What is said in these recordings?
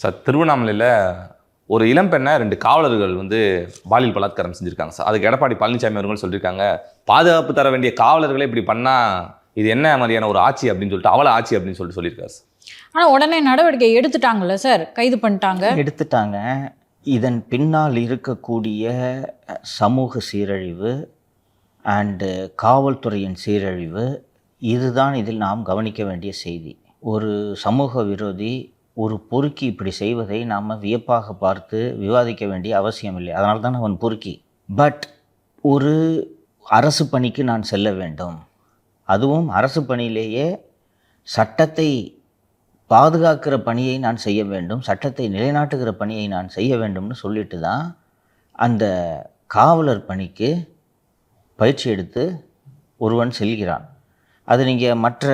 Sir திருவண்ணாமலையில் ஒரு இளம்பெண்ணை ரெண்டு காவலர்கள் வந்து பாலியல் பலாத்காரம் செஞ்சுருக்காங்க சார். அதுக்கு எடப்பாடி பழனிசாமி அவர்கள் சொல்லியிருக்காங்க பாதுகாப்பு தர வேண்டிய காவலர்களே இப்படி பண்ணால் இது என்ன மாதிரியான ஒரு ஆட்சி? அப்படின்னு சொல்லிட்டு அவள ஆட்சி அப்படின்னு சொல்லிட்டு சொல்லியிருக்காரு சார். ஆனால் உடனே நடவடிக்கை எடுத்துட்டாங்கல்ல சார்? கைது பண்ணிட்டாங்க. எடுத்துட்டாங்க. இதன் பின்னால் இருக்கக்கூடிய சமூக சீரழிவு அண்டு காவல்துறையின் சீரழிவு இதுதான் இதில் நாம் கவனிக்க வேண்டிய செய்தி. ஒரு சமூக விரோதி ஒரு பொறுக்கி இப்படி செய்வதை நாம் வியப்பாக பார்த்து விவாதிக்க வேண்டிய அவசியம் இல்லை அதனால தான் அவன் பொறுக்கி. பட் ஒரு அரசு பணிக்கு நான் செல்ல வேண்டும். அதுவும் அரசு பணியிலேயே சட்டத்தை பாதுகாக்கிற பணியை நான் செய்ய வேண்டும். சட்டத்தை நிலைநாட்டுகிற பணியை நான் செய்ய வேண்டும்னு சொல்லிட்டு தான் அந்த காவலர் பணிக்கு பயிற்சி எடுத்து ஒருவன் செல்கிறான். அது நீங்கள் மற்ற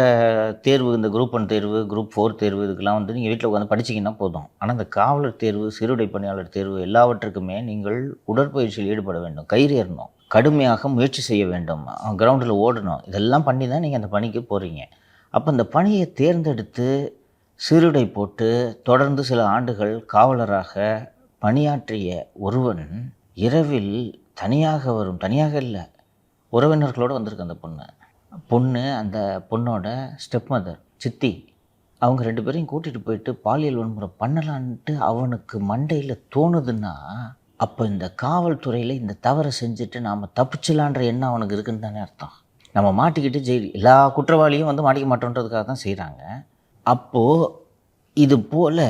தேர்வு இந்த குரூப் ஒன் தேர்வு குரூப் ஃபோர் தேர்வு இதுக்கெல்லாம் வந்து நீங்கள் வீட்டில் உட்காந்து படிச்சிங்கன்னா போதும். ஆனால் இந்த காவலர் தேர்வு சிறுடை பணியாளர் தேர்வு எல்லாவற்றுக்குமே நீங்கள் உடற்பயிற்சியில் ஈடுபட வேண்டும். கயிறேறணும் கடுமையாக முயற்சி செய்ய வேண்டும். கிரவுண்டில் ஓடணும். இதெல்லாம் பண்ணி தான் நீங்கள் அந்த பணிக்கு போகிறீங்க அப்போ இந்த பணியை தேர்ந்தெடுத்து சீருடை போட்டு தொடர்ந்து சில ஆண்டுகள் காவலராக பணியாற்றிய ஒருவன் இரவில் தனியாக வரும் தனியாக இல்லை உறவினர்களோடு வந்திருக்கு அந்த பொண்ணு. பொண்ணு அந்த பொண்ணோட ஸ்டெப் மதர் சித்தி அவங்க ரெண்டு பேரையும் கூட்டிகிட்டு போயிட்டு பாலியல் வன்முறை பண்ணலான்ட்டு அவனுக்கு மண்டையில் தோணுதுன்னா அப்போ இந்த காவல்துறையில் இந்த தவறை செஞ்சுட்டு நாம் தப்பிச்சலான்ற எண்ணம் அவனுக்கு இருக்குன்னு தானே அர்த்தம். நம்ம மாட்டிக்கிட்டு ஜெயில் எல்லா குற்றவாளியும் வந்து மாட்டிக்க மாட்டோன்றதுக்காக தான் செய்கிறாங்க அப்போது இது போல்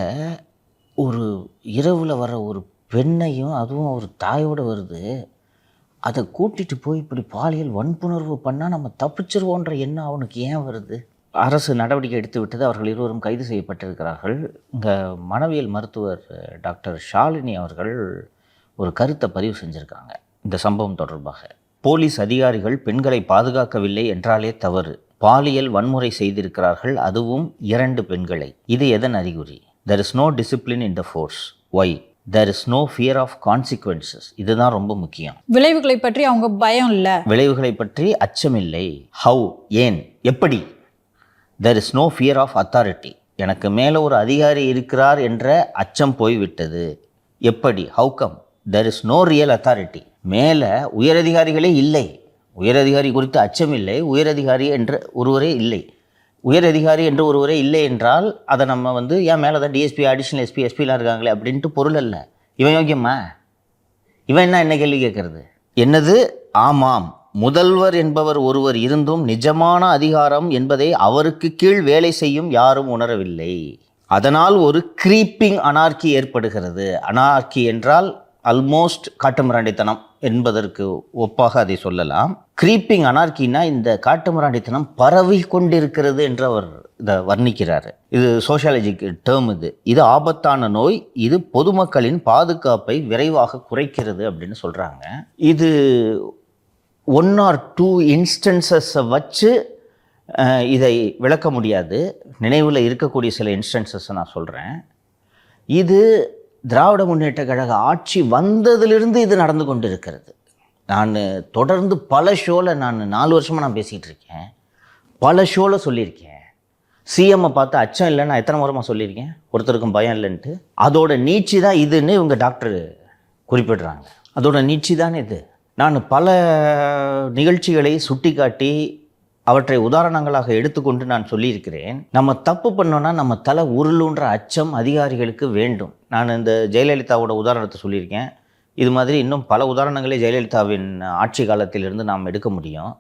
ஒரு இரவில் வர ஒரு பெண்ணையும் அதுவும் ஒரு தாயோடு வருது. அதை கூட்டிட்டு போய் இப்படி பாலியல் வன்புணர்வு பண்ணால் நம்ம தப்பிச்சிருவோன்ற எண்ணம் அவனுக்கு ஏன் வருது? அரசு நடவடிக்கை எடுத்து விட்டது அவர்கள் இருவரும் கைது செய்யப்பட்டிருக்கிறார்கள். இந்த மனவியல் மருத்துவர் டாக்டர் ஷாலினி அவர்கள் ஒரு கருத்தை பதிவு செஞ்சுருக்காங்க. இந்த சம்பவம் தொடர்பாக. போலீஸ் அதிகாரிகள் பெண்களை பாதுகாக்கவில்லை என்றாலே தவறு. பாலியல் வன்முறை செய்திருக்கிறார்கள் அதுவும் இரண்டு பெண்களை. இது எதன் அறிகுறி? There is no discipline in the force why there is no fear of consequences இதுதான் ரொம்ப முக்கியம். விளைவுகளை பற்றி அவங்க பயம் இல்லை. விளைவுகளை பற்றி அச்சமில்லை. ஹவு ஏன்? எப்படி? There is no fear of authority எனக்கு மேலே ஒரு அதிகாரி இருக்கிறார் என்ற அச்சம் போய்விட்டது. எப்படி? How come there is no real authority மேலே உயரதிகாரிகளே இல்லை. உயரதிகாரி குறித்து அச்சம் இல்லை உயரதிகாரி என்ற ஒருவரே இல்லை. உயர் அதிகாரி என்று ஒருவரே இல்லை என்றால் அதை நம்ம வந்து ஏன் மேலே தான் டிஎஸ்பி அடிஷனல் எஸ்பி எஸ்பிலாம் இருக்காங்களே அப்படின்ட்டு பொருள் அல்ல. இவன் யோக்கியமா? இவன் என்ன என்ன கேள்வி கேட்கறது? என்னது? ஆமாம். முதல்வர் என்பவர் ஒருவர் இருந்தும் நிஜமான அதிகாரம் என்பதை அவருக்கு கீழ் வேலை செய்யும் யாரும் உணரவில்லை. அதனால் ஒரு கிரீப்பிங் அனார்கி ஏற்படுகிறது. அனார்கி என்றால் அல்மோஸ்ட் காட்டுமிராண்டித்தனம் என்பதற்கு ஒப்பாக அதை சொல்லலாம். கிரீப்பிங் அனார்கினா இந்த காட்டுமிராண்டித்தனம் பரவி கொண்டிருக்கிறது என்று அவர் இதை வர்ணிக்கிறார். இது சோஷியாலஜிக் டேர்ம் இது. இது ஆபத்தான நோய் இது பொதுமக்களின் பாதுகாப்பை விரைவாக குறைக்கிறது அப்படின்னு சொல்கிறாங்க இது ஒன் ஆர் டூ இன்ஸ்டன்சஸை வச்சு இதை விளக்க முடியாது. நினைவில் இருக்கக்கூடிய சில இன்ஸ்டன்சஸை நான் சொல்கிறேன் இது திராவிட முன்னேற்ற கழக ஆட்சி வந்ததிலிருந்து இது நடந்து கொண்டு இருக்கிறது நான் தொடர்ந்து பல ஷோவில் நான் நாலு வருஷமாக நான் பேசிகிட்டு இருக்கேன். பல ஷோவில் சொல்லியிருக்கேன். சிஎம்மை பார்த்து அச்சம் இல்லை நான் எத்தனை முறமாக சொல்லியிருக்கேன். ஒருத்தருக்கும் பயம் இல்லைன்ட்டு. அதோட நீச்சி தான் இதுன்னு இவங்க டாக்டர் குறிப்பிடுறாங்க. அதோட நீச்சி தானே இது. நான் பல நிகழ்ச்சிகளை சுட்டிக்காட்டி அவற்றை உதாரணங்களாக எடுத்துக்கொண்டு நான் சொல்லியிருக்கிறேன். நம்ம தப்பு பண்ணோன்னா நம்ம தலை உருளுன்ற அச்சம் அதிகாரிகளுக்கு வேண்டும். நான் இந்த ஜெயலலிதாவோட உதாரணத்தை சொல்லியிருக்கேன். இது மாதிரி இன்னும் பல உதாரணங்களே ஜெயலலிதாவின் ஆட்சி காலத்திலிருந்து நாம் எடுக்க முடியும்.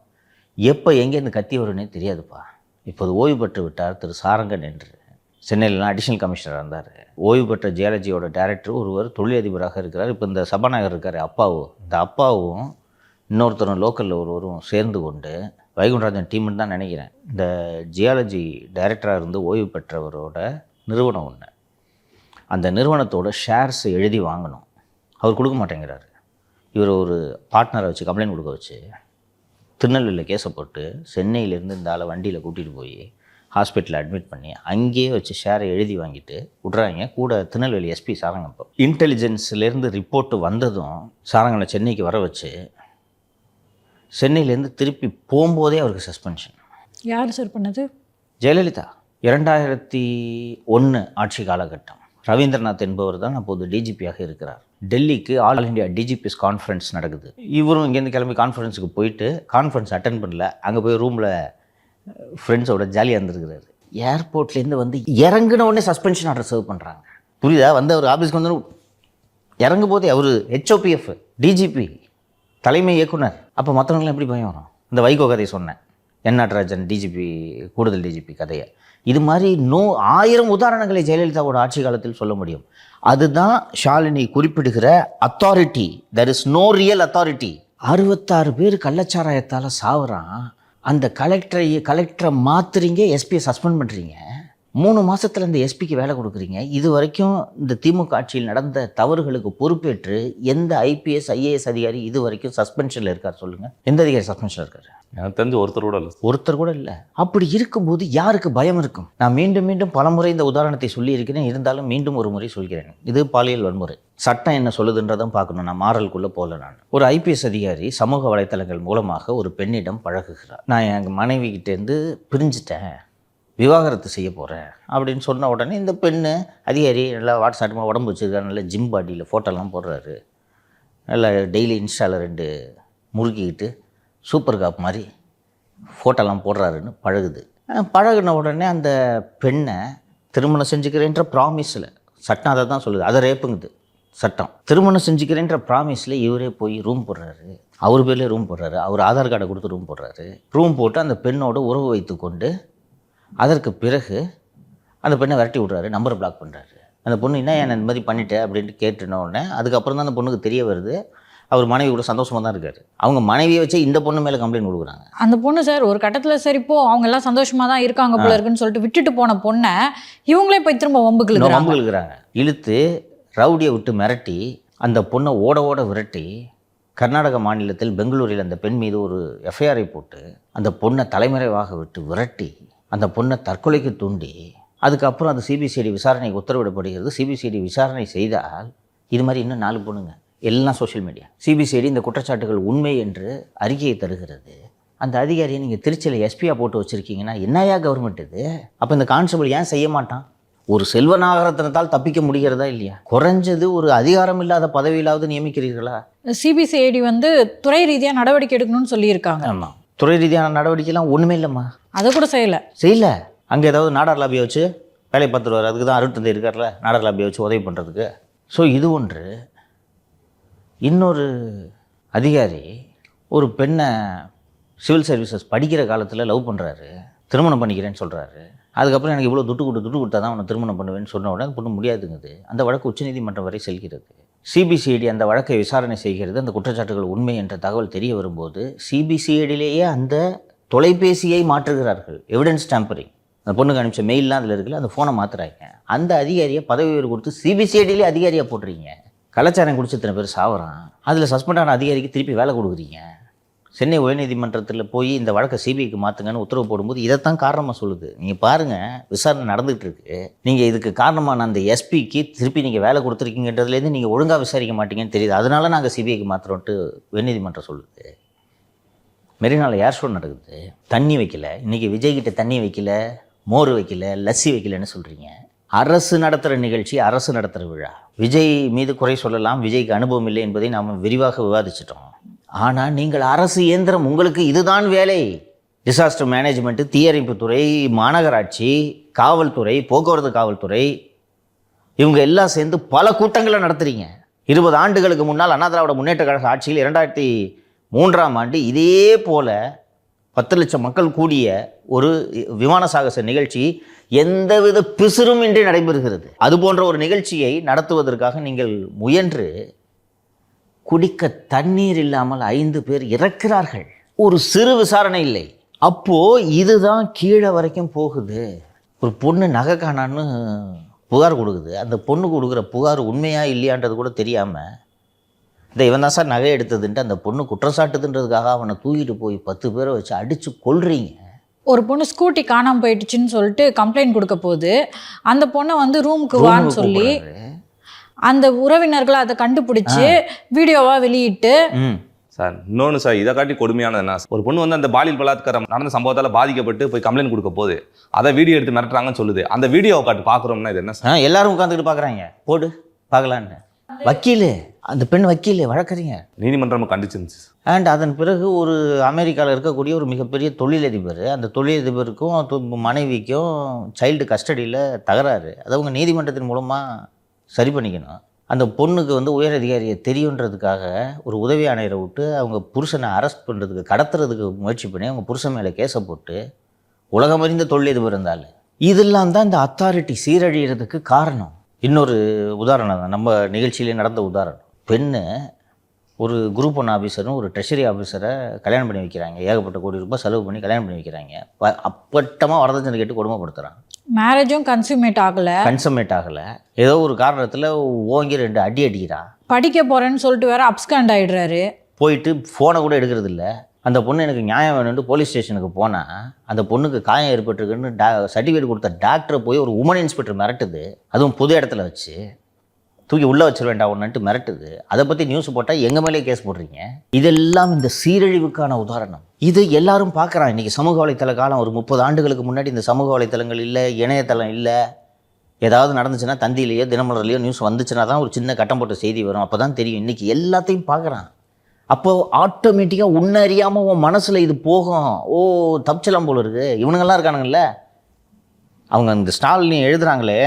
எப்போ எங்கேருந்து கத்தி வரும்னே தெரியாதுப்பா. இப்போது ஓய்வு பெற்று விட்டார் திரு சாரங்கன் என்று. சென்னையிலலாம் அடிஷனல் கமிஷனராக இருந்தார். ஓய்வு பெற்ற ஜியாலஜியோட டைரக்டர் ஒருவர் தொழிலதிபராக இருக்கிறார். இப்போ இந்த சபாநாயகர் இருக்கார் அப்பாவும் இந்த அப்பாவும் இன்னொருத்தரும் லோக்கலில் ஒருவரும் சேர்ந்து கொண்டு வைகுண்டராஜன் டீம்னு தான் நினைக்கிறேன். இந்த ஜியாலஜி டைரக்டராக இருந்து ஓய்வு பெற்றவரோட நிறுவனம் ஒன்று அந்த நிறுவனத்தோட ஷேர்ஸ் எழுதி வாங்கணும். அவர் கொடுக்க மாட்டேங்கிறாரு. இவர் ஒரு பார்ட்னரை வச்சு கம்ப்ளைண்ட் கொடுக்க வச்சு திருநெல்வேலியில் கேஸை போட்டு சென்னையிலேருந்து இந்த ஆளை வண்டியில் கூட்டிகிட்டு போய் ஹாஸ்பிட்டலில் அட்மிட் பண்ணி அங்கேயே வச்சு ஷேரை எழுதி வாங்கிட்டு விட்றாங்க. கூட திருநெல்வேலி எஸ்பி சாரங்கப்போ இன்டெலிஜென்ஸ்லேருந்து ரிப்போர்ட்டு வந்ததும் சாரங்கனை சென்னைக்கு வர வச்சு சென்னையிலேருந்து திருப்பி போகும்போதே அவருக்கு சஸ்பென்ஷன் யார் சார் பண்ணது? ஜெயலலிதா. இரண்டாயிரத்தி ஒன்று ஆட்சி காலகட்டம். ரவீந்திரநாத் என்பவர் தான் அப்போது டிஜிபியாக இருக்கிறார். டெல்லிக்கு ஆல் இந்தியா டிஜிபிஸ் கான்ஃபரன்ஸ் நடக்குது. இவரும் இங்கேருந்து கிளம்பி கான்ஃபரன்ஸுக்கு போயிட்டு கான்ஃபரன்ஸ் அட்டன் பண்ணல. அங்கே போய் ரூமில் ஃப்ரெண்ட்ஸோட ஜாலியாக இருந்திருக்கிறாரு. ஏர்போர்ட்லேருந்து வந்து இறங்குன உடனே சஸ்பென்ஷன் ஆர்டர் சர்வ் பண்ணுறாங்க புரியுதா? வந்து அவர் ஆஃபீஸ்க்கு வந்து இறங்கும் போதே அவர் ஹெச்ஓபிஎஃப் டிஜிபி தலைமை இயக்குனர். அப்போ மற்றவங்களாம் எப்படி பயம் வரும்? இந்த வைகோ கதையை சொன்னேன். என் நடராஜன் டிஜிபி கூடுதல் டிஜிபி கதையை. இது மாதிரி நோ ஆயிரம் உதாரணங்களை ஜெயலலிதாவோட ஆட்சி காலத்தில் சொல்ல முடியும். அதுதான் Shalini குறிப்பிடுகிற authority there is no real authority அறுபத்தாறு பேர் கள்ளச்சாராயத்தால் சாவுறான். அந்த கலெக்டரை கலெக்டரை மாத்துறீங்க எஸ்பியை சஸ்பெண்ட் பண்ணுறீங்க மூணு மாசத்துல இந்த எஸ்பிக்கு வேலை கொடுக்குறீங்க. இது வரைக்கும் இந்த திமுக ஆட்சியில் நடந்த தவறுகளுக்கு பொறுப்பேற்று எந்த ஐபிஎஸ் ஐஏஎஸ் அதிகாரி இது வரைக்கும் சஸ்பென்ஷனில் இருக்கார் சொல்லுங்க. எந்த அதிகாரி சஸ்பென்ஷனில் இருக்காரு? எனக்கு தெரிஞ்சு ஒருத்தர் கூட இல்லை ஒருத்தர் கூட இல்லை. அப்படி இருக்கும்போது யாருக்கு பயம் இருக்கும்? நான் மீண்டும் மீண்டும் பலமுறை இந்த உதாரணத்தை சொல்லியிருக்கிறேன். இருந்தாலும் மீண்டும் ஒரு முறை சொல்கிறேன். இது பாலியல் வன்முறை. சட்டம் என்ன சொல்லுதுன்றதும் பார்க்கணும். நான் மாறலுக்குள்ளே போகல நான். ஒரு ஐபிஎஸ் அதிகாரி சமூக வலைத்தளங்கள் மூலமாக ஒரு பெண்ணிடம் பழகுகிறார். நான் எங்கள் மனைவி கிட்டேருந்து பிரிஞ்சிட்டேன். விவாகரத்து செய்ய போகிறேன் அப்படின்னு சொன்ன உடனே இந்த பெண்ணு அதிகாரி நல்லா வாட்ஸ்அப்பில் உடம்பு வச்சுருக்காரு நல்லா ஜிம் பாடியில் ஃபோட்டோலாம் போடுறாரு. நல்லா டெய்லி இன்ஸ்டாவில் ரெண்டு முறுக்கிக்கிட்டு சூப்பர் காப் மாதிரி ஃபோட்டோலாம் போடுறாருன்னு பழகுது. பழகின பழகுன உடனே அந்த பெண்ணை திருமணம் செஞ்சுக்கிறேன்ற ப்ராமிஸில் சட்டம் அதை தான் சொல்லுது. அதை ரேப்புங்குது சட்டம். திருமணம் செஞ்சுக்கிறேன்ற ப்ராமிஸில் இவரே போய் ரூம் போடுறாரு. அவர் பேர்லேயே ரூம் போடுறாரு. அவர் ஆதார் கார்டை கொடுத்து ரூம் போடுறாரு. ரூம் போட்டு அந்த பெண்ணோட உறவு வைத்துக்கொண்டு அதற்கு பிறகு அந்த பெண்ணை விரட்டி விட்றாரு நம்பரை பிளாக் பண்ணுறாரு அந்த பொண்ணு என்ன ஏன் இந்த மாதிரி பண்ணிட்டேன் அப்படின்ட்டு கேட்டுன உடனே அதுக்கப்புறம் தான் அந்த பொண்ணுக்கு தெரிய வருது அவர் மனைவி கூட சந்தோஷமாக தான் இருக்காரு. அவங்க மனைவியை வச்சு இந்த பொண்ணு மேலே கம்ப்ளைண்ட் கொடுக்குறாங்க. அந்த பொண்ணு சார் ஒரு கட்டத்துல சரி போ அவங்க எல்லாம் சந்தோஷமா தான் இருக்காங்க போல இருக்குன்னு சொல்லிட்டு விட்டுட்டு போன பொண்ணை இவங்களே போய் திரும்ப வம்புக்கு இன்னும் இழுக்கிறாங்க. வம்பு இழுக்கிறாங்க. இழுத்து ரவுடியை விட்டு மிரட்டி அந்த பொண்ணை ஓட ஓட விரட்டி கர்நாடக மாநிலத்தில் பெங்களூரில் அந்த பெண் மீது ஒரு எஃப்ஐஆரை போட்டு அந்த பொண்ணை தலைமறைவாக விட்டு விரட்டி அந்த பொண்ணை தற்கொலைக்கு தூண்டி அதுக்கப்புறம் அந்த சிபிசிஐடி விசாரணைக்கு உத்தரவிடப்படுகிறது. சிபிசிஐடி விசாரணை செய்தால் இது மாதிரி இன்னும் நாலு பொண்ணுங்க. எல்லாம் சோஷியல் மீடியா சிபிசிஐடி இந்த குற்றச்சாட்டுகள் உண்மை என்று அறிக்கையை தருகிறது. அந்த அதிகாரியை நீங்கள் திருச்சியில் எஸ்பியாக போட்டு வச்சுருக்கீங்கன்னா என்னையா கவர்மெண்ட் இது? அப்போ இந்த கான்ஸ்டபிள் ஏன் செய்ய மாட்டான்? ஒரு செல்வ நாகரத்தினத்தால் தப்பிக்க முடிகிறதா இல்லையா? குறைஞ்சது ஒரு அதிகாரம் இல்லாத பதவியிலாவது நியமிக்கிறீர்களா? சிபிசிஐடி வந்து துறை ரீதியா நடவடிக்கை எடுக்கணும்னு சொல்லியிருக்காங்க. ஆமாம் துறை ரீதியான நடவடிக்கைலாம் ஒன்றுமே இல்லைம்மா. அதை கூட செய்யல. செய்யல. அங்கே ஏதாவது நாடார் லாபியை வச்சு வேலையை பார்த்துருவார் அதுக்கு தான் அருட்தந்தை இருக்கார்ல நாடார் லாபியை வச்சு உதவி பண்ணுறதுக்கு ஸோ இது ஒன்று. இன்னொரு அதிகாரி ஒரு பெண்ணை சிவில் சர்வீசஸ் படிக்கிற காலத்தில் லவ் பண்ணுறாரு திருமணம் பண்ணிக்கிறேன்னு சொல்கிறாரு அதுக்கப்புறம் எனக்கு இவ்வளோ துட்டு கொடு துட்டு கொடுத்தா தான் அவனை திருமணம் பண்ணுவேன்னு சொன்ன உடனே பொண்ணு முடியாதுங்குது. அந்த வழக்கு உச்சநீதிமன்றம் வரை செல்கிறது. சிபிசிஐடி அந்த வழக்கை விசாரணை செய்கிறது. அந்த குற்றச்சாட்டுகள் உண்மை என்ற தகவல் தெரிய வரும்போது சிபிசிஐடியிலேயே அந்த தொலைபேசியை மாற்றுகிறார்கள். எவிடன்ஸ் டேம்பரிங் அந்த பொண்ணுக்கு அனுப்பிச்ச மெயிலெலாம் அதில் இருக்குல்ல அந்த ஃபோனை மாற்றுறாங்க அந்த அதிகாரியை பதவி உயர்வு கொடுத்து சிபிசிஐடியிலே அதிகாரியாக போட்டுறீங்க. கலாச்சாரம் குடிச்சு இத்தனை பேர் சாவறான். அதில் சஸ்பெண்ட் ஆன அதிகாரிக்கு திருப்பி வேலை கொடுக்குறீங்க. சென்னை உயர்நீதிமன்றத்தில் போய் இந்த வழக்கை சிபிஐக்கு மாற்றுங்கன்னு உத்தரவு போடும்போது இதைத்தான் காரணமாக சொல்லுது. நீங்கள் பாருங்கள் விசாரணை நடந்துகிட்டு இருக்கு நீங்கள் இதுக்கு காரணமான அந்த எஸ்பிக்கு திருப்பி நீங்கள் வேலை கொடுத்துருக்கீங்கன்றதுலேருந்து நீங்கள் ஒழுங்காக விசாரிக்க மாட்டீங்கன்னு தெரியுது. அதனால நாங்கள் சிபிஐக்கு மாற்றுறோன்ட்டு உயர்நீதிமன்றம் சொல்லுது. மெரினாவில் ஏர் ஷோ நடக்குது. தண்ணி வைக்கல. இன்றைக்கி விஜய்கிட்ட தண்ணி வைக்கல மோர் வைக்கல லஸ்ஸி வைக்கலன்னு சொல்கிறீங்க அரசு நடத்துகிற நிகழ்ச்சி அரசு நடத்துகிற விழா. விஜய் மீது குறை சொல்லலாம் விஜய்க்கு அனுபவம் இல்லை என்பதை நாம் விரிவாக விவாதிச்சிட்டோம். ஆனால் நீங்கள் அரசு இயந்திரம் உங்களுக்கு இதுதான் வேலை. டிசாஸ்டர் மேனேஜ்மெண்ட்டு தீயணைப்புத்துறை மாநகராட்சி காவல்துறை போக்குவரத்து காவல்துறை இவங்க எல்லாம் சேர்ந்து பல கூட்டங்களை நடத்துகிறீங்க இருபது ஆண்டுகளுக்கு முன்னால் அண்ணா திராவிட முன்னேற்ற கழக ஆட்சியில் இரண்டாயிரத்தி மூன்றாம் ஆண்டு இதே போல பத்து லட்சம் மக்கள் கூடிய ஒரு விமான சாகச நிகழ்ச்சி எந்தவித பிசுறும் இன்றி நடைபெறுகிறது. அது போன்ற ஒரு நிகழ்ச்சியை நடத்துவதற்காக நீங்கள் முயன்று குடிக்க தண்ணீர் இல்லாமல் ஐந்து பேர் இறக்கிறார்கள். ஒரு சிறு விசாரணை இல்லை. அப்போ இதுதான் கீழே வரைக்கும் போகுது. ஒரு பொண்ணு நகை காணான்னு புகார் கொடுக்குது. அந்த பொண்ணு கொடுக்குற புகார் உண்மையா இல்லையான்றது கூட தெரியாமல் இந்த இவன் தான் சார் நகை எடுத்ததுன்ட்டு அந்த பொண்ணு குற்றம் சாட்டுதுன்றதுக்காக அவனை தூக்கிட்டு போய் பத்து பேரை வச்சு அடித்து கொல்றீங்க. ஒரு பொண்ணு ஸ்கூட்டி காணாம போயிடுச்சுன்னு சொல்லிட்டு கம்ப்ளைண்ட் கொடுக்க போகுது. அந்த பொண்ணை வந்து ரூமுக்கு வான்னு சொல்லி. அந்த உறவினர்கள் அதை கண்டுபிடிச்சு வீடியோவா வெளியிட்டு சார் இன்னொன்று சார் இதை காட்டி கொடுமையானது என்ன? ஒரு பொண்ணு வந்து அந்த பாலியல் பலாத்காரம் நடந்த சம்பவத்தால் பாதிக்கப்பட்டு போய் கம்ப்ளைண்ட் கொடுக்க போகுது. அதை வீடியோ எடுத்து மிரட்டுறாங்கன்னு சொல்லுது. அந்த வீடியோவை காட்டி பார்க்குறோம்னா இது என்ன சார்? எல்லாரும் உட்காந்துக்கிட்டு பார்க்குறாங்க. போடு பார்க்கலான்னு. வக்கீல் அந்த பெண் வக்கீல் வழக்கறிஞர். நீதிமன்றம் கண்டிச்சிருந்துச்சு அண்ட் அதன் பிறகு ஒரு அமெரிக்காவில் இருக்கக்கூடிய ஒரு மிகப்பெரிய தொழிலதிபர் அந்த தொழிலதிபருக்கும் மனைவிக்கும் சைல்டு கஸ்டடியில் தகராறு. அதை அவங்க நீதிமன்றத்தின் மூலமாக சரி பண்ணிக்கணும். அந்த பொண்ணுக்கு வந்து உயர் அதிகாரியை தெரியுன்றதுக்காக ஒரு உதவி ஆணையரை விட்டு அவங்க புருஷனை அரெஸ்ட் பண்ணுறதுக்கு கடத்துறதுக்கு முயற்சி பண்ணி அவங்க புருஷன் மேலே கேஸை போட்டு உலகம் உலகமறிந்த தொழிலதிபர் இருந்தால் இதெல்லாம் தான் இந்த அத்தாரிட்டி சீரழிகிறதுக்கு காரணம். இன்னொரு உதாரணம் தான். நம்ம நிகழ்ச்சியிலே நடந்த உதாரணம். பெண்ணு ஒரு குரூப் ஒன் ஆஃபீஸரும் ஒரு ட்ரெஷரி ஆஃபீஸரை கல்யாணம் பண்ணி வைக்கிறாங்க. ஏகப்பட்ட கோடி ரூபாய் செலவு பண்ணி கல்யாணம் பண்ணி வைக்கிறாங்க. அப்பட்டமாக வரதட்சணை கேட்டு கொடுமைப்படுத்துகிறான் மேரேஜும் கன்சியூமேட் ஆகல. கன்சமேட் ஆகலை. ஏதோ ஒரு காரணத்தில் ஓங்கி ரெண்டு அடி அடிக்கிறான் படிக்க போறேன்னு சொல்லிட்டு வேற அப்ஸ்காண்ட் ஆயிடுறாரு. போயிட்டு ஃபோனை கூட எடுக்கிறது இல்ல. அந்த பொண்ணு எனக்கு நியாயம் வேணும்னு போலீஸ் ஸ்டேஷனுக்கு போனால் அந்த பொண்ணுக்கு காயம் ஏற்பட்டிருக்குன்னு டா சர்டிஃபிகேட் கொடுத்த டாக்டரை போய் ஒரு உமன் இன்ஸ்பெக்டர் மிரட்டுது. அதுவும் பொது இடத்துல வச்சு. தூக்கி உள்ளே வச்சிட வேண்டாம் ஒன்றுட்டு மிரட்டுது. அதை பற்றி நியூஸ் போட்டால் எங்கள் மேலே கேஸ் போடுறீங்க? இதெல்லாம் இந்த சீரழிவுக்கான உதாரணம். இது எல்லாரும் பார்க்குறான் இன்றைக்கி சமூக வலைத்தள காலம் ஒரு முப்பது ஆண்டுகளுக்கு முன்னாடி இந்த சமூக வலைத்தளங்கள் இல்லை இணையதளம் இல்லை. ஏதாவது நடந்துச்சுன்னா தந்தியிலையோ தினமலர்லையோ நியூஸ் வந்துச்சுன்னா தான் ஒரு சின்ன கட்டம் போட்ட செய்தி வரும். அப்போ தான் தெரியும். இன்றைக்கி எல்லாத்தையும் பார்க்குறான். அப்போது ஆட்டோமேட்டிக்காக உன்ன அறியாமல் உன் மனசில் இது போகும். ஓ தப்பிச்சலாம் போல இருக்குது இவனுங்கெல்லாம் இருக்கானுங்கல்ல? அவங்க அந்த ஸ்டாலின் எழுதுகிறாங்களே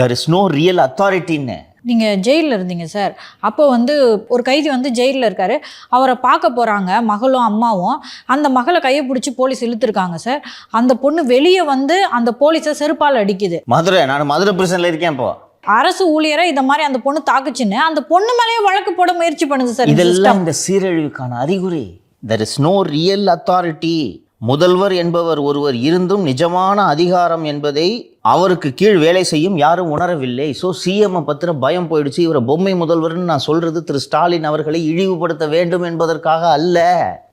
தர் இஸ் நோ ரியல் அத்தாரிட்டின்னு நீங்க ஜெயிலில் இருந்தீங்க சார். அப்போ வந்து ஒரு கைதி வந்து ஜெயிலில் இருக்காரு. அவரை பார்க்க போறாங்க மகளும் அம்மாவும். அந்த மகளை கையை பிடிச்சி போலீஸ் இழுத்துருக்காங்க சார். அந்த பொண்ணு வெளியே வந்து அந்த போலீஸை செருப்பால் அடிக்குது. மதுரை நான் மதுரை பிரிசனில் இருக்கேன் இப்போ. அரசு ஊழியரை இந்த மாதிரி அந்த பொண்ணு தாக்குச்சுன்னு அந்த பொண்ணு மேலேயே வழக்கு போட முயற்சி பண்ணுது சார் இதெல்லாம். இந்த சீரழிவுக்கான அறிகுறி. There is no real authority முதல்வர் என்பவர் ஒருவர் இருந்தும் நிஜமான அதிகாரம் என்பதை அவருக்கு கீழ் வேலை செய்யும் யாரும் உணரவில்லை. ஸோ சிஎம்ஐ பத்திர பயம் போயிடுச்சு. இவரை பொம்மை முதல்வர்னு நான் சொல்றது திரு ஸ்டாலின் அவர்களை இழிவுபடுத்த வேண்டும் என்பதற்காக அல்ல.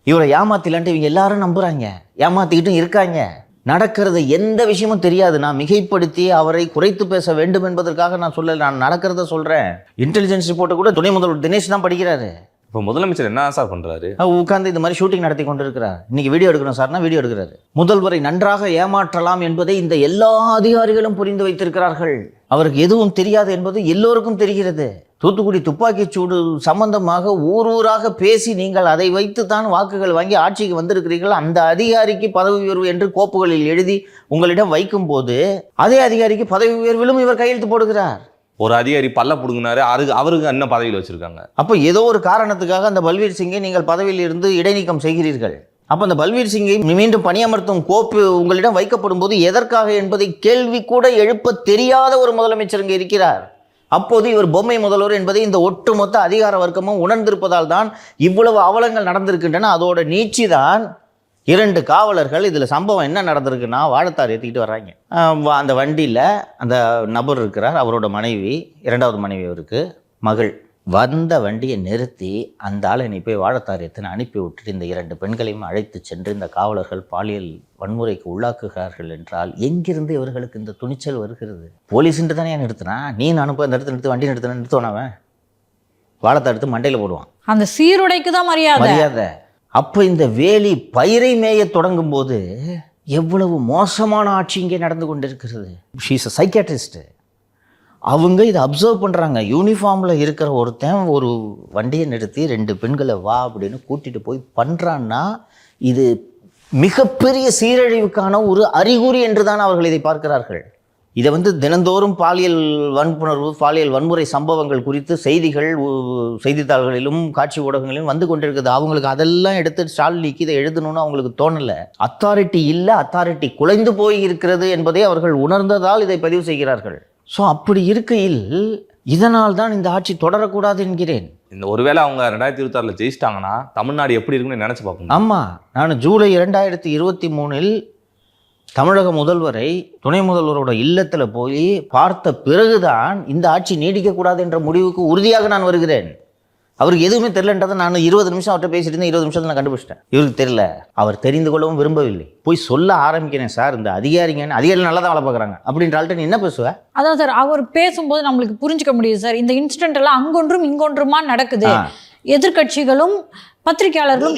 இவரை ஏமாத்திலன்ட்டு இவங்க எல்லாரும் நம்புறாங்க. ஏமாத்திக்கிட்டும் இருக்காங்க. நடக்கிறது எந்த விஷயமும் தெரியாது. நான் மிகைப்படுத்தி அவரை குறைத்து பேச வேண்டும் என்பதற்காக நான் சொல்ல நான் நடக்கிறத சொல்றேன். இன்டெலிஜென்ஸ் ரிப்போர்ட்டை கூட துணை முதல்வர் தினேஷ் தான் படிக்கிறாரு. இப்போ முதலமைச்சர் என்ன சார் பண்ணுறாரு உட்காந்து இந்த மாதிரி ஷூட்டிங் நடத்தி கொண்டு இருக்கிறார் இன்னைக்கு வீடியோ எடுக்கணும் சார்னா வீடியோ எடுக்கிறாரு. முதல்வரை நன்றாக ஏமாற்றலாம் என்பதை இந்த எல்லா அதிகாரிகளும் புரிந்து வைத்திருக்கிறார்கள். அவருக்கு எதுவும் தெரியாது என்பது எல்லோருக்கும் தெரிகிறது. தூத்துக்குடி துப்பாக்கிச் சூடு சம்பந்தமாக ஊர் ஊராக பேசி நீங்கள் அதை வைத்து தான் வாக்குகள் வாங்கி ஆட்சிக்கு வந்திருக்கிறீர்கள். அந்த அதிகாரிக்கு பதவி உயர்வு என்று கோப்புகளில் எழுதி உங்களிடம் வைக்கும்போது அதே அதிகாரிக்கு பதவி உயர்விலும் இவர் கையெழுத்து போடுகிறார். ஒரு அதிகாரி பல்ல பிடுங்கினாரு அருகு அவருக்கு என்ன பதவியில் வச்சுருக்காங்க. அப்போ ஏதோ ஒரு காரணத்துக்காக அந்த பல்வீர் சிங்கை நீங்கள் பதவியில் இருந்து இடைநீக்கம் செய்கிறீர்கள். அப்போ அந்த பல்வீர் சிங்கை மீண்டும் பணியமர்த்தும் கோப்பு உங்களிடம் வைக்கப்படும் போது எதற்காக என்பதை கேள்வி கூட எழுப்ப தெரியாத ஒரு முதலமைச்சர் இங்கே இருக்கிறார். அப்போது இவர் பொம்மை முதல்வர் என்பதை இந்த ஒட்டுமொத்த அதிகார வர்க்கமும் உணர்ந்திருப்பதால் தான் இவ்வளவு அவலங்கள் நடந்திருக்கின்றன. அதோட நீட்சி தான் இரண்டு காவலர்கள் இதில் சம்பவம் என்ன நடந்திருக்குன்னா வாழைத்தார் ஏற்றிக்கிட்டு வர்றாங்க. அந்த வண்டியில் அந்த நபர் இருக்கிறார் அவரோட மனைவி இரண்டாவது மனைவி அவருக்கு மகள். வந்த வண்டியை நிறுத்தி அந்த ஆளை நீ போய் வாழைத்தார் எத்தனை அனுப்பி விட்டுட்டு இந்த இரண்டு பெண்களையும் அழைத்து சென்று இந்த காவலர்கள் பாலியல் வன்முறைக்கு உள்ளாக்குகிறார்கள் என்றால் எங்கிருந்து இவர்களுக்கு இந்த துணிச்சல் வருகிறது? போலீஸ்ன்ட்டு தானே நிறுத்தினா? நீ அனுப்ப அந்த இடத்துல நிறுத்து வண்டி நிறுத்தின நிறுத்துவானவன் வாழைத்தார் எடுத்து மண்டையில் போடுவான். அந்த சீருடைக்கு தான் மரியாதை. மரியாதை. அப்போ இந்த வேலி பயிரை மேய தொடங்கும் போது எவ்வளவு மோசமான ஆட்சி இங்கே நடந்து கொண்டிருக்கிறது. ஷீஸ் அ சைக்காட்ரிஸ்ட்டு அவங்க இதை அப்சர்வ் பண்ணுறாங்க யூனிஃபார்மில் இருக்கிற ஒருத்தன் ஒரு வண்டியை நிறுத்தி ரெண்டு பெண்களை வா அப்படின்னு கூட்டிகிட்டு போய் பண்ணுறான்னா இது மிகப்பெரிய சீரழிவுக்கான ஒரு அறிகுறி என்று தான் அவர்கள் இதை பார்க்கிறார்கள். இதை வந்து தினந்தோறும் பாலியல் வன்புணர்வு பாலியல் வன்முறை சம்பவங்கள் குறித்து செய்திகள் செய்தித்தாள்களிலும் காட்சி ஊடகங்களிலும் வந்து கொண்டிருக்குது. அவங்களுக்கு அதெல்லாம் எடுத்து ஸ்டாலினிக்கு இதை எழுதணும்னு அவங்களுக்கு தோணலை. அத்தாரிட்டி இல்லை அத்தாரிட்டி குலைந்து போய் இருக்கிறது என்பதை அவர்கள் உணர்ந்ததால் இதை பதிவு செய்கிறார்கள். ஸோ அப்படி இருக்கையில் இதனால் தான் இந்த ஆட்சி தொடரக்கூடாது என்கிறேன். இந்த ஒருவேளை அவங்க ரெண்டாயிரத்தி இருபத்தாறில் ஜெயிச்சிட்டாங்கன்னா தமிழ்நாடு எப்படி இருக்குன்னு நினைச்சு பார்க்கணும். ஆமாம் நான் ஜூலை இரண்டாயிரத்தி இருபத்தி மூணில் தமிழக முதல்வரை துணை முதல்வரோட இல்லத்தில் போய் பார்த்த பிறகுதான் இந்த ஆட்சி நீடிக்கக்கூடாது என்ற முடிவுக்கு உறுதியாக நான் வருகிறேன். அவருக்கு எதுவுமே தெரிலன்றதை நான் இருபது நிமிஷம் அவர்கிட்ட பேசிட்டு இருந்தேன் இருபது நிமிஷத்தில் நான் கண்டுபிடிச்சிட்டேன். இவருக்கு தெரியல. அவர் தெரிந்து கொள்ளவும் விரும்பவில்லை. போய் சொல்ல ஆரம்பிக்கிறேன் சார் இந்த அதிகாரிங்க அதிகாரி நல்லா தான் வேலை பார்க்குறாங்க. அப்படின்ற ஆள்கிட்ட நீ என்ன பேசுவ? அதான் சார் அவர் பேசும்போது நம்மளுக்கு புரிஞ்சுக்க முடியுது சார். இந்த இன்சிடென்ட் எல்லாம் அங்கொன்றும் இங்கொன்றுமா நடக்குது. ஆ. எதிர்க்கட்சிகளும் பத்திரிகையாளர்களும்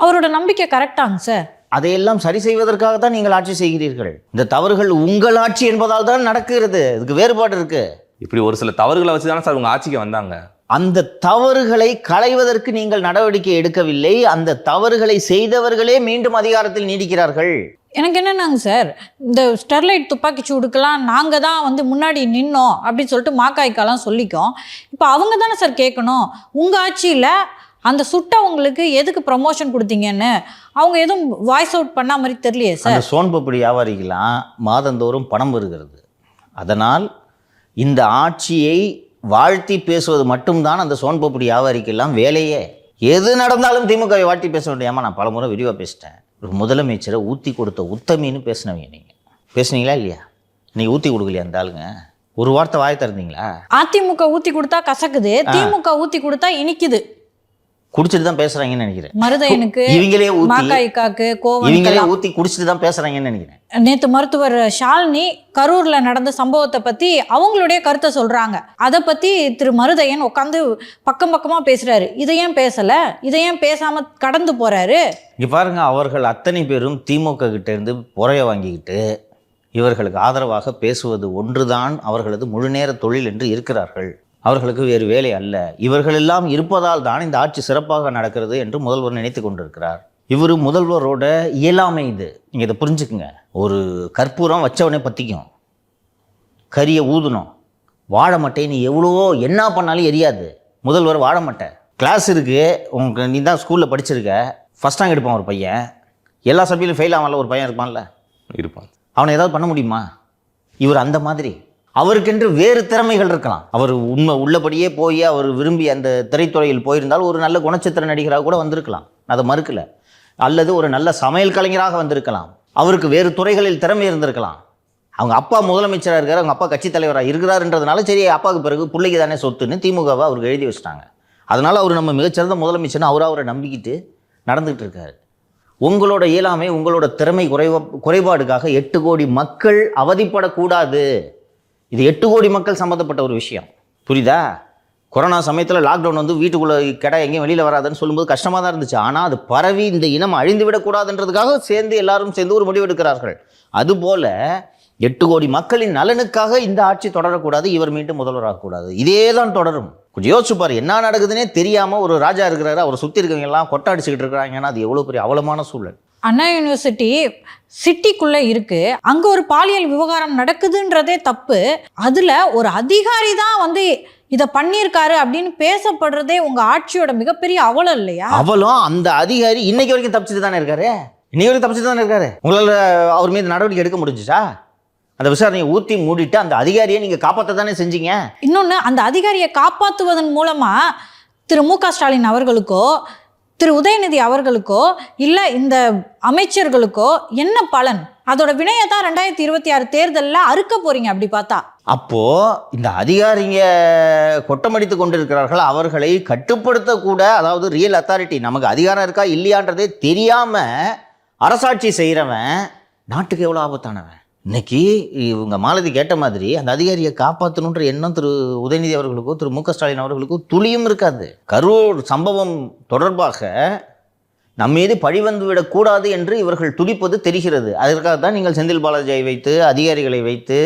அவரோட நம்பிக்கை கரெக்டாங்க சார். அதையெல்லாம் சரி செய்வதற்காக தான் நீங்கள் ஆட்சி செய்கிறீர்கள். இந்த தவறுகள் உங்கள் ஆட்சி என்பதால் தான் நடக்கிறது. இதுக்கு வேறுபாடு இருக்கு. இப்படி ஒரு சில தவறுகளை வச்சு தானே சார் உங்க ஆட்சிக்கு வந்தாங்க. அந்த தவறுகளை களைவதற்கு நீங்கள் நடவடிக்கை எடுக்கவில்லை. அந்த தவறுகளை செய்தவர்களே மீண்டும் அதிகாரத்தில் நீடிக்கிறார்கள். எனக்கு என்னன்னாங்க சார் இந்த ஸ்டெர்லைட் துப்பாக்கி சூடுக்கெல்லாம் நாங்கள் தான் வந்து முன்னாடி நின்னோம் அப்படின்னு சொல்லிட்டு மாக்காய்க்காலாம் சொல்லிக்கோம். இப்போ அவங்க தானே சார் கேட்கணும். உங்கள் ஆட்சியில் அந்த சுட்டவங்களுக்கு எதுக்கு ப்ரமோஷன் கொடுத்தீங்கன்னு அவங்க எதுவும் வாய்ஸ் அவுட் பண்ண மாதிரி தெரியலையே சார் அந்த சோன்பப்படி வியாபாரிகளாம் மாதந்தோறும் பணம் வருகிறது. அதனால் இந்த ஆட்சியை வாழ்த்தி பேசுவது மட்டும்தான் அந்த சோன்பப்படி வியாபாரிக்கெல்லாம் வேலையே. எது நடந்தாலும் திமுகவை வாழ்த்தி பேச வேண்டிய ஏமா நான் பலமுறை விரிவாக பேசிட்டேன். ஒரு முதலமைச்சரை ஊற்றி கொடுத்த உத்தமின்னு பேசினவங்க நீங்கள் பேசுனீங்களா இல்லையா? நீங்கள் ஊற்றி கொடுக்கலையா அந்த ஆளுங்க? ஒரு வார்த்தை வாய் திறந்தீங்களா? அதிமுக ஊற்றி கொடுத்தா கசக்குது திமுக ஊற்றி கொடுத்தா இனிக்குது. குடிச்சிட்டு தான் பேசுகிறாங்கன்னு நினைக்கிறேன். மருதையனுக்கு இவங்களே ஊற்றி மாக்காய்க்காக்கு இவங்களே ஊற்றி குடிச்சிட்டு தான் பேசுகிறாங்கன்னு நினைக்கிறேன். நேத்து மருத்துவர் ஷாலினி கரூர்ல நடந்த சம்பவத்தை பத்தி அவங்களுடைய கருத்தை சொல்றாங்க. அதை பத்தி திரு மருதையன் உட்காந்து பக்கம் பக்கமா பேசுறாரு. இதை ஏன் பேசல? இதை ஏன் பேசாம கடந்து போறாரு? இங்கே பாருங்க அவர்கள் அத்தனை பேரும் திமுக கிட்ட இருந்து புறைய வாங்கிக்கிட்டு இவர்களுக்கு ஆதரவாக பேசுவது ஒன்றுதான் அவர்களது முழுநேர தொழில் என்று இருக்கிறார்கள். அவர்களுக்கு வேறு வேலை அல்ல. இவர்கள் எல்லாம் இருப்பதால் தான் இந்த ஆட்சி சிறப்பாக நடக்கிறது என்று முதல்வர் நினைத்து கொண்டிருக்கிறார். இவர் முதல்வரோட இயலாமை இது. நீங்கள் இதை புரிஞ்சுக்குங்க. ஒரு கற்பூரம் வச்சவனே பற்றிக்கும் கரியை ஊதணும் வாழை மட்டை நீ எவ்வளவோ என்ன பண்ணாலும் எரியாது. முதல்வர் வாழை மட்டை கிளாஸ் இருக்குது உங்க நீ தான் ஸ்கூலில் படிச்சிருக்க. ஃபஸ்ட் ரேங்க் எடுப்பான் ஒரு பையன். எல்லா சப்ஜெக்ட்லையும் ஃபெயில் ஆவான்ல ஒரு பையன் இருப்பான்ல. இருப்பாங்க அவனை ஏதாவது பண்ண முடியுமா? இவர் அந்த மாதிரி. அவருக்கென்று வேறு திறமைகள் இருக்கலாம். அவர் உண்மை உள்ளபடியே போய் அவர் விரும்பி அந்த திரைத்துறையில் போயிருந்தால் ஒரு நல்ல குணச்சித்திர நடிகராக கூட வந்திருக்கலாம். அதை மறுக்கல. அல்லது ஒரு நல்ல சமையல் கலைஞராக வந்திருக்கலாம். அவருக்கு வேறு துறைகளில் திறமை இருந்திருக்கலாம். அவங்க அப்பா முதலமைச்சராக இருக்கார் அவங்க அப்பா கட்சித் தலைவராக இருக்கிறாருன்றதுனால சரி அப்பாவுக்கு பிறகு பிள்ளைக்கு தானே சொத்துன்னு திமுகவை அவருக்கு எழுதி வச்சிட்டாங்க. அதனால் அவர் நம்ம மிகச்சிறந்த முதலமைச்சர்னு அவராக அவரை நம்பிக்கிட்டு நடந்துகிட்டு இருக்காரு. உங்களோட இயலாமை உங்களோட திறமை குறைவா குறைபாடுக்காக எட்டு கோடி மக்கள் அவதிப்படக்கூடாது. இது எட்டு கோடி மக்கள் சம்மந்தப்பட்ட ஒரு விஷயம். புரியுதா? கொரோனா சமயத்தில் லாக்டவுன் வந்து வீட்டுக்குள்ளே கடை எங்கேயும் வெளியில் வராதுன்னு சொல்லும்போது கஷ்டமாக தான் இருந்துச்சு. ஆனால் அது பரவி இந்த இனம் அழிந்து விடக்கூடாதுன்றதுக்காக சேர்ந்து எல்லாரும் சேர்ந்து ஒரு முடிவு எடுக்கிறார்கள். எட்டு கோடி மக்களின் நலனுக்காக இந்த ஆட்சி தொடரக்கூடாது இவர் மீண்டும் முதல்வராகக்கூடாது. இதே தான் தொடரும். கொஞ்சம் யோசிச்சு பாரு என்ன நடக்குதுன்னே தெரியாமல் ஒரு ராஜா இருக்கிறாரு அவர் சுற்றி இருக்கவங்க எல்லாம் கொட்டாடிச்சுக்கிட்டு இருக்கிறாங்கன்னா அது எவ்வளோ பெரிய அவலமான சூழல். அண்ணா யூனிவர்சிட்டி சிட்டிக்குள்ள இருக்கு. அங்க ஒரு பாலியல் விவகாரம் நடக்குதுன்றதே தப்பு. அதுல ஒரு அதிகாரி தான் வந்து இதை பண்ணியிருக்காரு அப்படின்னு பேசப்படுறதே உங்க ஆட்சியோட மிகப்பெரிய அவலம் இல்லையா? அவளும் அந்த அதிகாரி இன்னைக்கு வரைக்கும் தப்பிச்சுட்டு தானே இருக்காரு? இன்னைக்கு வரைக்கும் தப்பிச்சுட்டு தானே இருக்காரு? உங்களால் அவர் மீது நடவடிக்கை எடுக்க முடிஞ்சுச்சா? அந்த விசாரணையை ஊற்றி மூடிட்டு அந்த அதிகாரியை நீங்கள் காப்பாற்ற தானே செஞ்சீங்க? இன்னொன்று அந்த அதிகாரியை காப்பாற்றுவதன் மூலமா திரு மு க ஸ்டாலின் அவர்களுக்கோ திரு உதயநிதி அவர்களுக்கோ இல்லை இந்த அமைச்சர்களுக்கோ என்ன பலன்? அதோட வினையை தான் ரெண்டாயிரத்தி இருபத்தி ஆறு தேர்தலில் அறுக்க போறீங்க அப்படி பார்த்தா? அப்போ இந்த அதிகாரிங்க கொட்டமடித்து கொண்டிருக்கிறார்கள். அவர்களை கட்டுப்படுத்தக்கூட அதாவது ரியல் அத்தாரிட்டி நமக்கு அதிகாரம் இருக்கா இல்லையான்றதே தெரியாம அரசாட்சி செய்கிறவன் நாட்டுக்கு எவ்வளோ ஆபத்தானவன்? இன்னைக்கு இவங்க மாலதி கேட்ட மாதிரி அந்த அதிகாரியை காப்பாற்றணுன்ற எண்ணம் திரு உதயநிதி அவர்களுக்கோ திரு மு க ஸ்டாலின் அவர்களுக்கோ துளியும் இருக்காது. கரூர் சம்பவம் தொடர்பாக நம் மீது பழி வந்து விடக்கூடாது என்று இவர்கள் துடிப்பது தெரிகிறது. அதற்காக தான் நீங்கள் செந்தில் பாலாஜியை வைத்து அதிகாரிகளை வைத்து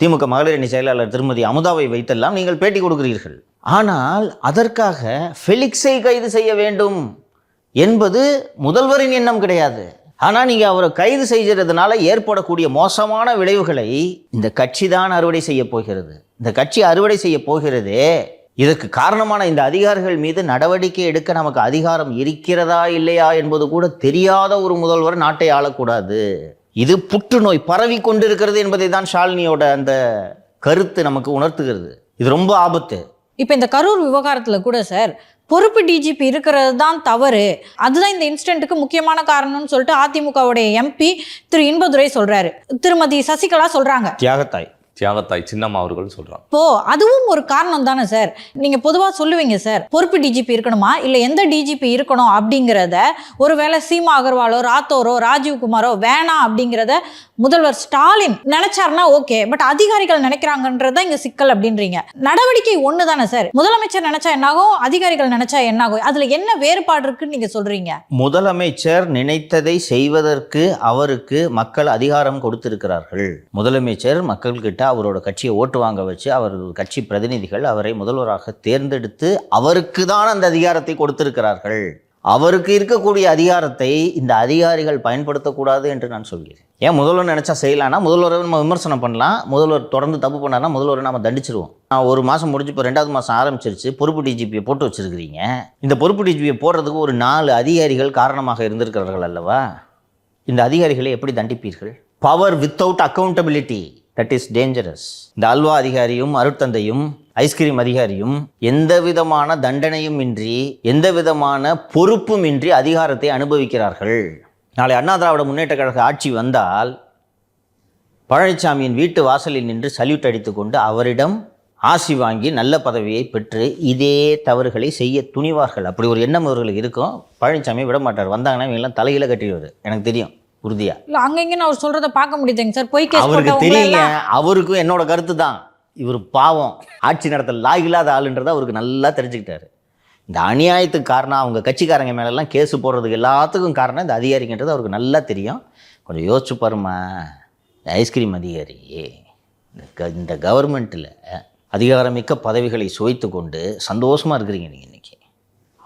திமுக மகளிர் அணி செயலாளர் திருமதி அமுதாவை வைத்தெல்லாம் நீங்கள் பேட்டி கொடுக்கிறீர்கள். ஆனால் அதற்காக ஃபெலிக்ஸை கைது செய்ய வேண்டும் என்பது முதல்வரின் எண்ணம் கிடையாது. ஆனால் நீங்கள் அவரை கைது செய்கிறதுனால ஏற்படக்கூடிய மோசமான விளைவுகளை இந்த கட்சி தான் அறுவடை செய்ய போகிறது. இந்த கட்சி அறுவடை செய்ய போகிறதே இதற்கு காரணமான இந்த அதிகாரிகள் மீது நடவடிக்கை எடுக்க நமக்கு அதிகாரம் இருக்கிறதா இல்லையா என்பது கூட தெரியாத ஒரு முதல்வர் நாட்டை ஆளக்கூடாது. இது புற்றுநோய் பரவி கொண்டிருக்கிறது என்பதை தான் ஷாலினியோட அந்த கருத்து நமக்கு உணர்த்துகிறது. இது ரொம்ப ஆபத்து. இப்போ இந்த கரூர் விவகாரத்தில் கூட சார் பொறுப்பு டிஜிபி இருக்கிறது தான் தவறு. அதுதான் இந்த இன்சிடென்ட்டுக்கு முக்கியமான காரணம்னு சொல்லிட்டு அதிமுகவுடைய எம்பி திரு இன்பதுரை சொல்றாரு. திருமதி சசிகலா சொல்றாங்க. தியாகத்தாய். தியாகத்தாய் சின்னம்மா அவர்கள் சொல்றாங்க. இப்போ அதுவும் ஒரு காரணம் தானே சார்? நீங்க பொதுவா சொல்லுவீங்க சார் பொறுப்பு டிஜிபி இருக்கணுமா? இல்ல எந்த டிஜிபி இருக்கணும் அப்படிங்கிறத ஒருவேளை சீமா அகர்வாலோ ராத்தோரோ ராஜீவ்குமாரோ வேணாம் அப்படிங்கிறத முதல்வர் ஸ்டாலின் நினைச்சாருன்னா ஓகே பட் அதிகாரிகள் நினைக்கிறாங்கன்றத இங்க சிக்கல் அப்படின்றீங்க. நடவடிக்கை ஒண்ணு தானே சார்? முதலமைச்சர் நினைச்சா என்னாகும்? அதிகாரிகள் நினைச்சா என்னாகும்? அதுல என்ன வேறுபாடு இருக்குன்னு நீங்க சொல்றீங்க? முதலமைச்சர் நினைத்ததை செய்வதற்கு அவருக்கு மக்கள் அதிகாரம் கொடுத்திருக்கிறார்கள். முதலமைச்சர் மக்கள்கிட்ட அவரோட கட்சியை ஓட்டு வாங்க வச்சு அவர் கட்சி பிரதிநிதிகள் அவரை முதல்வராக தேர்ந்தெடுத்து அவருக்கு தான் அந்த அதிகாரத்தை கொடுத்திருக்கிறார்கள். அவருக்கு இருக்கக்கூடிய அதிகாரத்தை இந்த அதிகாரிகள் பயன்படுத்தக்கூடாது என்று நான் சொல்கிறேன். ஏன் முதல்வர் நினச்சா செய்யலாம்னா முதல்வரை நம்ம விமர்சனம் பண்ணலாம். முதல்வர் தொடர்ந்து தப்பு பண்ணார்னா முதல்வரை நம்ம தண்டிச்சிருவோம். நான் ஒரு மாதம் முடிஞ்சு இப்போ ரெண்டாவது மாதம் ஆரம்பிச்சிருச்சு. பொறுப்பு டிஜிபியை போட்டு வச்சிருக்கிறீங்க. இந்த பொறுப்பு டிஜிபியை போடுறதுக்கு ஒரு நாலு அதிகாரிகள் காரணமாக இருந்திருக்கிறார்கள் அல்லவா? இந்த அதிகாரிகளை எப்படி தண்டிப்பீர்கள்? Power without accountability that is dangerous இந்த அல்வா அதிகாரியும் அருட்தந்தையும் ஐஸ்கிரீம் அதிகாரியும் எந்த விதமான தண்டனையும் இன்றி எந்த விதமான பொறுப்பும் இன்றி அதிகாரத்தை அனுபவிக்கிறார்கள். நாளை அண்ணா திராவிட முன்னேற்ற கழக ஆட்சி வந்தால் பழனிசாமியின் வீட்டு வாசலில் நின்று சல்யூட் அடித்துக்கொண்டு அவரிடம் ஆசி வாங்கி நல்ல பதவியை பெற்று இதே தவறுகளை செய்ய துணிவார்கள். அப்படி ஒரு எண்ணம் அவர்களுக்கு இருக்கும். பழனிசாமி விட மாட்டார் வந்தாங்கன்னா இவங்கெல்லாம் தலையில் கட்டிடுவார். எனக்கு தெரியும். உறுதியா? இல்ல அங்க இங்கன்னு அவர் சொல்றத பார்க்க முடியுதுங்க சார். பொய் கேஸ் அவருக்கு தெரியுங்க. அவருக்கும் என்னோட கருத்து தான் இவர் பாவம். ஆட்சி நடத்த லாயில்லாத ஆளுன்றதை அவருக்கு நல்லா தெரிஞ்சுக்கிட்டாரு. இந்த அநியாயத்துக்கு காரணம் அவங்க கட்சிக்காரங்க மேலெல்லாம் கேஸ் போடுறதுக்கு எல்லாத்துக்கும் காரணம் இந்த அதிகாரிங்கன்றது அவருக்கு நல்லா தெரியும். கொஞ்சம் யோசிச்சு பாருமா இந்த ஐஸ்கிரீம் அதிகாரி இந்த கவர்மெண்ட்டில் அதிகாரமிக்க பதவிகளை சுவைத்து கொண்டு சந்தோஷமாக இருக்கிறீங்க நீங்கள் இன்றைக்கி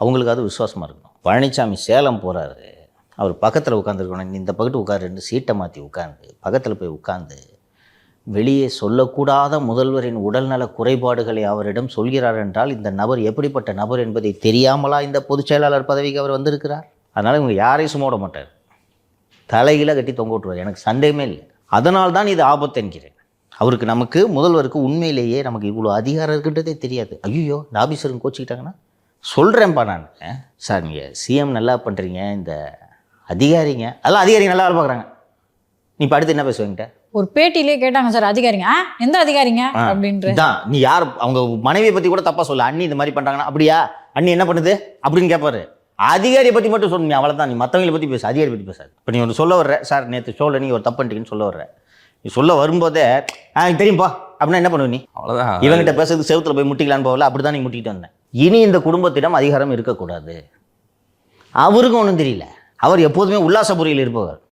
அவங்களுக்கு அது விசுவாசமாக இருக்கணும். பழனிசாமி சேலம் போகிறாரு அவர் பக்கத்தில் உட்காந்துருக்கணும் இந்த பக்கத்து உட்காரு ரெண்டு சீட்டை மாற்றி உட்காந்து பக்கத்தில் போய் உட்காந்து வெளியே சொல்லக்கூடாத முதல்வரின் உடல்நல குறைபாடுகளை அவரிடம் சொல்கிறார் என்றால் இந்த நபர் எப்படிப்பட்ட நபர் என்பதை தெரியாமலா இந்த பொதுச் செயலாளர் பதவிக்கு அவர் வந்திருக்கிறார்? அதனால் இவங்க யாரையும் சும்மா மாட்டார். தலைகீழ கட்டி தொங்க விட்டுருவார். எனக்கு சந்தேகமே இல்லை. அதனால் தான் இது ஆபத்து என்கிறேன். அவருக்கு நமக்கு முதல்வருக்கு உண்மையிலேயே நமக்கு இவ்வளோ அதிகாரம் இருக்குன்றதே தெரியாது. ஐயோ இந்த ஆஃபீஸருங்க கோச்சிக்கிட்டாங்கன்னா? சொல்கிறேன்ப்பா நான். சார் நீங்கள் சிஎம் நல்லா பண்ணுறீங்க இந்த அதிகாரிங்க. அதெல்லாம் அதிகாரிங்க நல்லா வேலை பார்க்குறாங்க. நீ இப்போ அடுத்து என்ன பேசுவீங்கிட்ட ஒரு பேட்டியிலே கேட்டாங்க சார் அதிகாரிங்க. ஆ எந்த அதிகாரிங்க? அப்படின்ற தான் நீ யார்? அவங்க மனைவியை பற்றி கூட தப்பாக சொல்ல அண்ணி இந்த மாதிரி பண்ணுறாங்கன்னா அப்படியா? அண்ணி என்ன பண்ணுது? அப்படின்னு கேட்பாரு அதிகாரியை பற்றி மட்டும் சொல்லணும் அவ்வளோ தான் நீ மற்றவங்களை பற்றி பேசு. அதிகாரி பற்றி பேசாது. இப்போ நீ ஒன்று சொல்ல வர்ற. சார் நேற்று ஷோவில் நீ ஒரு தப்பு பண்ணிட்டீங்கன்னு சொல்ல வர்ற. நீ சொல்ல வரும்போதே ஆ எனக்கு தெரியும்பா. அப்படின்னா என்ன பண்ணுவ நீ? அவ்வளவுதான். இவங்கிட்ட பேசுறது செவுத்துல போய் முட்டிக்கலான்னு போகல அப்படி தான் நீ முட்டிக்கிட்டு வந்தேன் இனி இந்த குடும்பத்திடம் அதிகாரம் இருக்கக்கூடாது. அவருக்கும் ஒன்றும் தெரியல. அவர் எப்போதுமே உல்லாசபுரியில் இருப்பவர்.